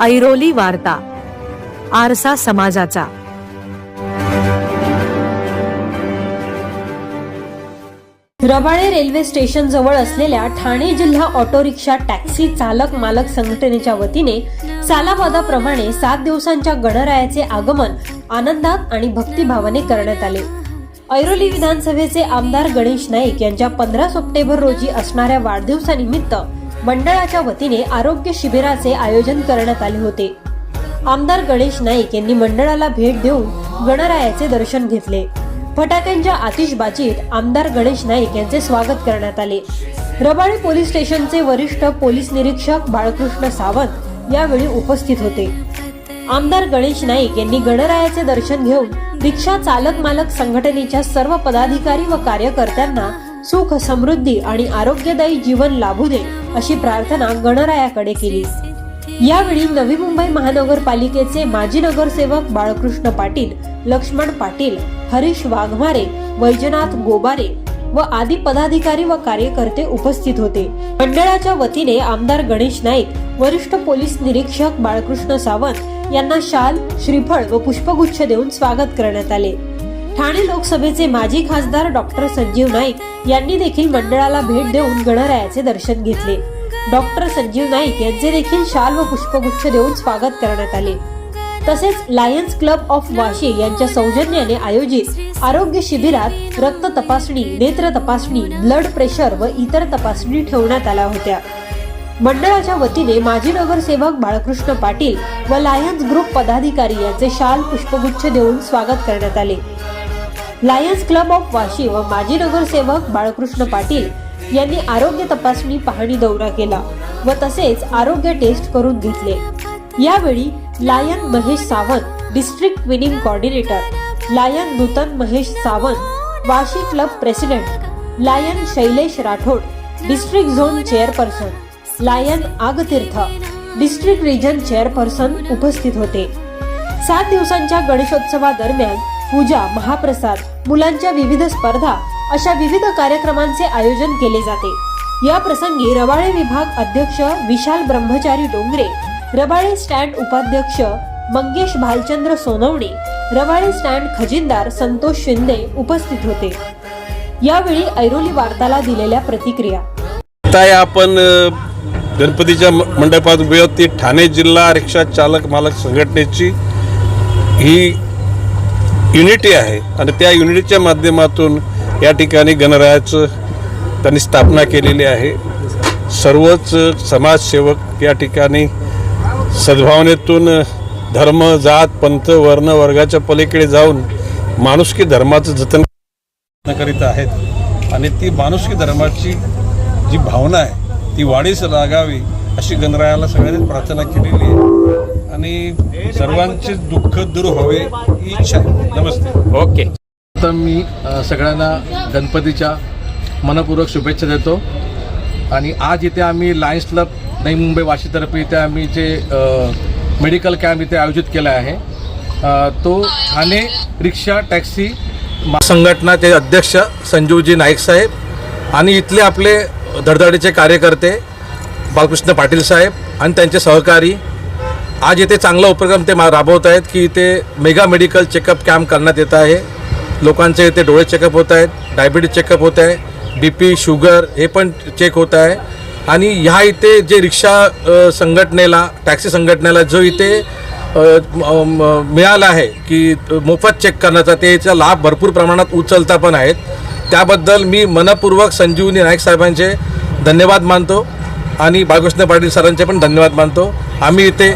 ऐरोली वार्ता आरसा समाजाचा. रबाळे रेल्वे स्टेशन जवळ असलेल्या ठाणे जिल्हा ऑटो रिक्षा टॅक्सी चालक मालक संघटनेच्या वतीने सालाबादाप्रमाणे सात दिवसांच्या गणरायाचे आगमन आनंदात आणि भक्तिभावाने करण्यात आले. ऐरोली विधानसभेचे आमदार गणेश नाईक यांच्या पंधरा सप्टेंबर रोजी असणाऱ्या वाढदिवसानिमित्त मंडळाच्या वतीने आरोग्य शिबिराचे आयोजन करण्यात आले होते. आमदार गणेश नाईक यांनी मंडळाला भेट देऊन गणरायाचे दर्शन घेतले. फटाक्यांच्या आतिषबाजीत आमदार गणेश नाईक यांचे स्वागत करण्यात आले. रबाळे पोलीस स्टेशनचे वरिष्ठ पोलीस निरीक्षक बाळकृष्ण सावंत यावेळी उपस्थित होते. आमदार गणेश नाईक यांनी गणरायाचे दर्शन घेऊन रिक्षा चालक मालक संघटनेच्या सर्व पदाधिकारी व कार्यकर्त्यांना सुख समृद्धी आणि आरोग्यदायी जीवन लाभू दे अशी प्रार्थना गणरायाकडे केली. यावेळी नवी मुंबई महानगरपालिकेचे माजी नगरसेवक बाळकृष्ण पाटील लक्ष्मण पाटील हरीश वाघमारे वैजनाथ गोबारे व आदी पदाधिकारी व कार्यकर्ते उपस्थित होते. मंडळाच्या वतीने आमदार गणेश नाईक वरिष्ठ पोलीस निरीक्षक बाळकृष्ण सावंत यांना शाल श्रीफळ व पुष्पगुच्छ देऊन स्वागत करण्यात आले. ठाणे लोकसभेचे माजी खासदार डॉक्टर संजीव नाईक यांनी देखील मंडळाला भेट देऊन गणरायाचे दर्शन घेतले. डॉक्टर संजीव नाईक यांचे देखील शाल व पुष्पगुच्छ देऊन स्वागत करण्यात आले. तसेच लायन्स क्लब ऑफ वाशी यांच्या सौजन्याने आयोजित आरोग्य शिबिरात रक्त तपासणी नेत्र तपासणी ब्लड प्रेशर व इतर तपासणी ठेवण्यात आल्या होत्या. मंडळाच्या वतीने माजी नगरसेवक बाळकृष्ण पाटील व लायन्स ग्रुप पदाधिकारी यांचे शाल पुष्पगुच्छ देऊन स्वागत करण्यात आले. लायन्स क्लब ऑफ वाशी व माजी नगरसेवक बाळकृष्ण पाटील यांनी आरोग्य तपासणी पाहणी दौरा केला व तसेच आरोग्य टेस्ट करून घेतले. यावेळी lion Mahesh Sawant district winning coordinator lion Nutan Mahesh Sawant Vashi club president lion Shailesh Rathod district zone chairperson lion Agtirth district region chairperson उपस्थित होते. सात दिवसांच्या गणेशोत्सवादरम्यान पूजा महाप्रसाद मुलांच्या विविध स्पर्धा अशा विविध कार्यक्रमांचे आयोजन केले जाते. या प्रसंगी रबाळे विभाग अध्यक्ष विशाल ब्रह्मचारी डोंगरे रबाळे स्टँड उपाध्यक्ष मंगेश भालचंद्र सोनवणे रबाळे स्टँड खजिनदार संतोष शिंदे उपस्थित होते. यावेळी ऐरोली वार्ताला दिलेल्या प्रतिक्रिया. आपण गणपतीच्या मंडपात उभी होती ठाणे जिल्हा रिक्षा चालक मालक संघटनेची ही युनिटी आहे. आणि त्या युनिटीच्या माध्यमातून या ठिकाणी गणरायाचं त्यांनी स्थापना केलेली आहे. सर्वच समाजसेवक या ठिकाणी सद्भावनेतून धर्म जात पंथ वर्ण वर्गाच्या पलीकडे जाऊन माणुसकी धर्माचं जतन करीत आहेत. आणि ती माणुसकी धर्माची जी भावना आहे ती वाढीस लागावी अशी गणरायाला सगळ्यांनी प्रार्थना केलेली आहे. आणि सर्वांचे दुःख दूर व्हावे ही इच्छा नमस्ते. ओके. तर मी सगळ्यांना गणपतीच्या मनपूर्वक शुभेच्छा देतो. आणि आज इथे आम्ही लायन्स क्लब नवी मुंबई वाशीतर्फे इथे आम्ही जे मेडिकल कॅम्प इथे आयोजित केला आहे. तो ठाणे रिक्षा टॅक्सी संघटनाचे अध्यक्ष संजीवजी नाईक साहेब आणि इथले आपले धडधडीचे कार्यकर्ते बालकृष्ण पाटील साहेब आणि त्यांचे सहकारी आज इथे चांगला उपक्रम ते मा- राबवत आहेत की इथे मेगा मेडिकल चेकअप कॅम्प करण्यात येत आहे. लोकांचे इथे डोळे चेकअप होत आहेत डायबिटीज चेकअप होत आहे बी पी शुगर हे पण चेक होत आहे. आणि ह्या इथे जे रिक्षा संघटनेला टॅक्सी संघटनेला जो इथे म- मिळाला आहे की मोफत चेक करण्याचा त्याचा लाभ भरपूर प्रमाणात उचलता पण आहेत. त्याबद्दल मी मनपूर्वक संजीवनी नाईक साहेबांचे धन्यवाद मानतो आणि बाळकृष्ण पाटील सरांचे पण धन्यवाद मानतो. आम्ही इथे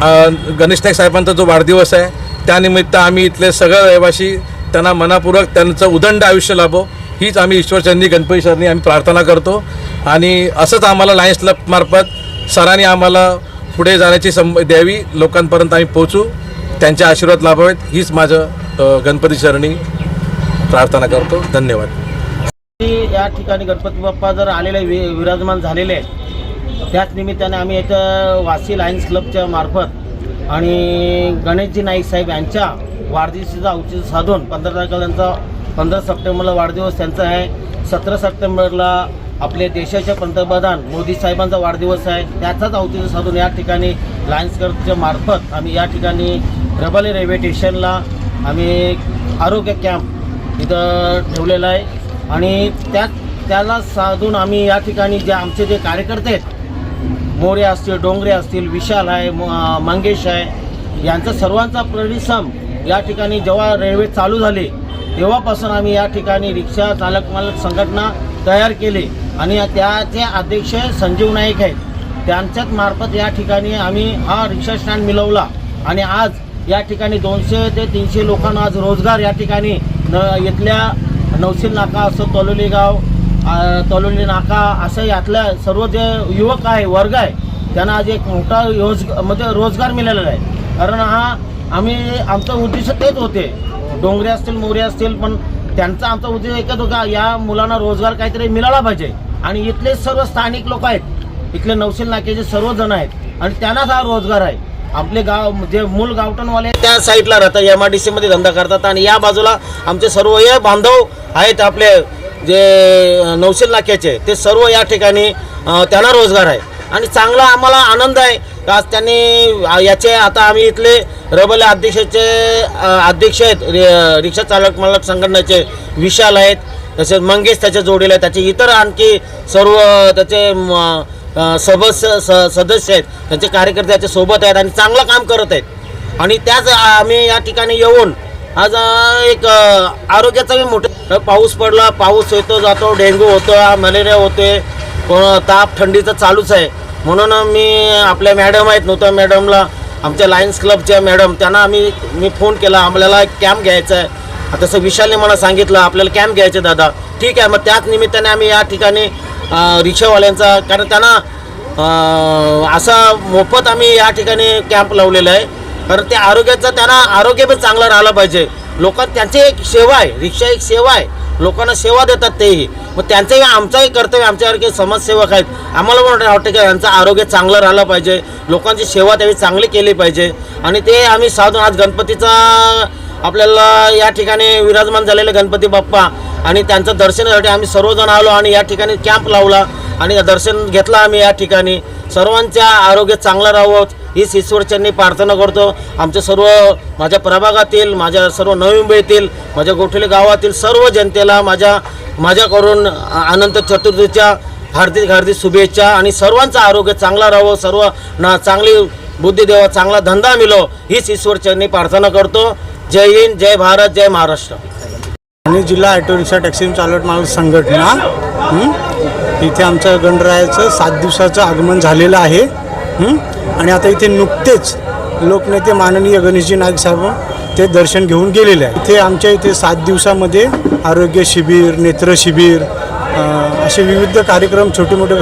गणेश नाईक साहेबांचा जो वाढदिवस आहे त्यानिमित्त आम्ही इथले सगळे रहिवासी त्यांना मनापूर्वक त्यांचं उदंड आयुष्य लाभो. हीच आम्ही ईश्वरचरणी गणपती सरनी आम्ही प्रार्थना करतो. आणि असंच आम्हाला लायन्स क्लबमार्फत सरांनी आम्हाला पुढे जाण्याची सं द्यावी लोकांपर्यंत आम्ही पोचू त्यांचे आशीर्वाद लाभावेत. हीच माझं गणपती शरणी प्रार्थना करतो. धन्यवाद. या ठिकाणी गणपती बाप्पा जर आलेले वि विराजमान झालेले आहेत त्याच निमित्ताने आम्ही इथं वासी लायन्स क्लबच्या मार्फत आणि गणेशजी नाईक साहेब यांच्या वाढदिवसाचं औचित्य साधून पंधरा तारखेला त्यांचा पंधरा सप्टेंबरला वाढदिवस त्यांचा आहे. सतरा सप्टेंबरला आपले देशाचे पंतप्रधान मोदी साहेबांचा वाढदिवस आहे. त्याचाच औचित्य साधून या ठिकाणी लायन्स क्लबच्या मार्फत आम्ही या ठिकाणी रबाली रेल्वे स्टेशनला आम्ही आरोग्य कॅम्प इथं ठेवलेला आहे. आणि त्या त्याला साधून आम्ही या ठिकाणी जे आमचे जे कार्यकर्ते आहेत मोरे असतील डोंगरे असतील विशाल आहे म- मंगेश आहे यांचा सर्वांचा परिश्रम या ठिकाणी जेव्हा रेल्वे चालू झाली तेव्हापासून आम्ही या ठिकाणी रिक्षा चालक मालक संघटना तयार केली. आणि त्याचे अध्यक्ष संजीव नाईक आहेत. त्यांच्याच मार्फत या ठिकाणी आम्ही हा रिक्षा स्टँड मिळवला. आणि आज या ठिकाणी दोनशे ते तीनशे लोकांना आज रोजगार या ठिकाणी न इथल्या नवशील नाका असो तलोली गाव आ, नाका असं यातल्या सर्व जे युवक आहे वर्ग आहे त्यांना आज एक मोठा योज म्हणजे रोजगार मिळालेला आहे. कारण हा आम्ही आमचं उद्देश तेच होते. डोंगरे असतील मोरे असतील पण त्यांचा आमचा उद्देश एकच होता या मुलांना रोजगार काहीतरी मिळाला पाहिजे. आणि इथले सर्व स्थानिक लोक आहेत. इथले नवशील नाक्याचे सर्व जण आहेत. आणि त्यांनाच हा रोजगार आहे. आपले गाव जे मूल गावठणवाले त्या साईडला राहतात एम आर डी सीमध्ये धंदा करतात. आणि या बाजूला आमचे सर्व हे बांधव आहेत आपले जे नौशील नाक्याचे ते सर्व या ठिकाणी त्यांना रोजगार आहे. आणि चांगला आम्हाला आनंद आहे. का आज त्यांनी याचे आता आम्ही इथले रबल अध्यक्षाचे अध्यक्ष आहेत. रिक्षा चालक मालक संघटनेचे विशाल आहेत. तसेच मंगेश त्याच्या जोडीला आहेत. त्याचे इतर आणखी सर्व त्याचे सदस्य स- सदस्य आहेत. त्यांचे कार्यकर्ते त्याच्या सोबत आहेत आणि चांगलं काम करत आहेत. आणि त्याच आम्ही या ठिकाणी येऊन आज एक आरोग्याचा मी मोठा तर पाऊस पडला पाऊस येतो जातो डेंग्यू होतो मलेरिया होते ताप थंडीचं चालूच आहे. म्हणून मी आपल्या मॅडम आहेत नव्हत्या मॅडमला आमच्या लायन्स क्लबच्या मॅडम त्यांना आम्ही मी फोन केला आम्हाला एक कॅम्प घ्यायचा आहे. तसं विशालने मला सांगितलं आपल्याला कॅम्प घ्यायचे दादा. ठीक आहे मग त्याच निमित्ताने आम्ही या ठिकाणी रिक्षावाल्यांचा कारण त्यांना असा मोफत आम्ही या ठिकाणी कॅम्प लावलेला आहे. कारण ते आरोग्याचं त्यांना आरोग्य पण चांगलं राहिलं पाहिजे. लोक त्यांची एक सेवा आहे रिक्षा एक सेवा आहे. लोकांना सेवा देतात तेही. मग त्यांचंही आमचंही कर्तव्य आमच्यासारखे समाजसेवक आहेत. आम्हाला पण वाटतं की यांचं आरोग्य चांगलं राहिलं पाहिजे. लोकांची सेवा त्यावेळी चांगली केली पाहिजे. आणि ते आम्ही साधून आज गणपतीचा आपल्याला या ठिकाणी विराजमान झालेले गणपती बाप्पा आणि त्यांचं दर्शनासाठी आम्ही सर्वजण आलो आणि या ठिकाणी कॅम्प लावला आणि दर्शन घेतलं आम्ही या ठिकाणी. सर्वांच्या आरोग्य चांगलं राहावं हीच ईश्वरचरणी प्रार्थना करतो. आमच्या सर्व माझ्या प्रभागातील माझ्या सर्व नवी मुंबईतील माझ्या गोठले गावातील सर्व जनतेला माझ्या माझ्याकडून अनंत चतुर्थीच्या हार्दिक हार्दिक शुभेच्छा आणि सर्वांचं आरोग्य चांगला राहावं सर्व ना चांगली बुद्धी देवा चांगला धंदा मिळो हीच ईश्वरचरणी प्रार्थना करतो. जय हिंद जय भारत जय महाराष्ट्र. आणि जिल्हा ऑटो रिक्षा टॅक्सी चालक माणूस संघटना इथे आमचं गणरायाचं सात दिवसाचं आगमन झालेलं आहे. आणि आता इथे नुकतेच लोकनेते माननीय गणेशजी नाईक साहेब ते दर्शन घेऊन गेलेले आहे इथे आमच्या इथे सात दिवसामध्ये आरोग्य शिबिर नेत्र शिबिर असे विविध कार्यक्रम छोटे मोठे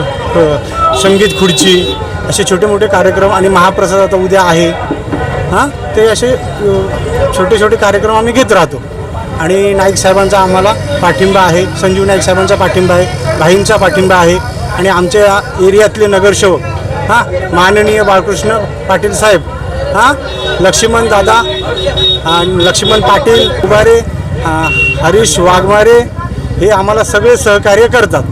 संगीत खुर्ची असे छोटे मोठे कार्यक्रम आणि महाप्रसाद आता उद्या आहे. हां? ते असे छोटे छोटे कार्यक्रम आम्ही घेत राहतो. आणि नाईक साहेबांचा आम्हाला पाठिंबा आहे संजीव नाईक साहेबांचा पाठिंबा आहे भाईंचा पाठिंबा आहे. आणि आमच्या एरियातले नगरसेवक हां माननीय बाळकृष्ण पाटील साहेब. हां लक्ष्मण दादा लक्ष्मण पाटील उभारे हरीश वाघमारे हे आम्हाला सगळे सहकार्य करतात.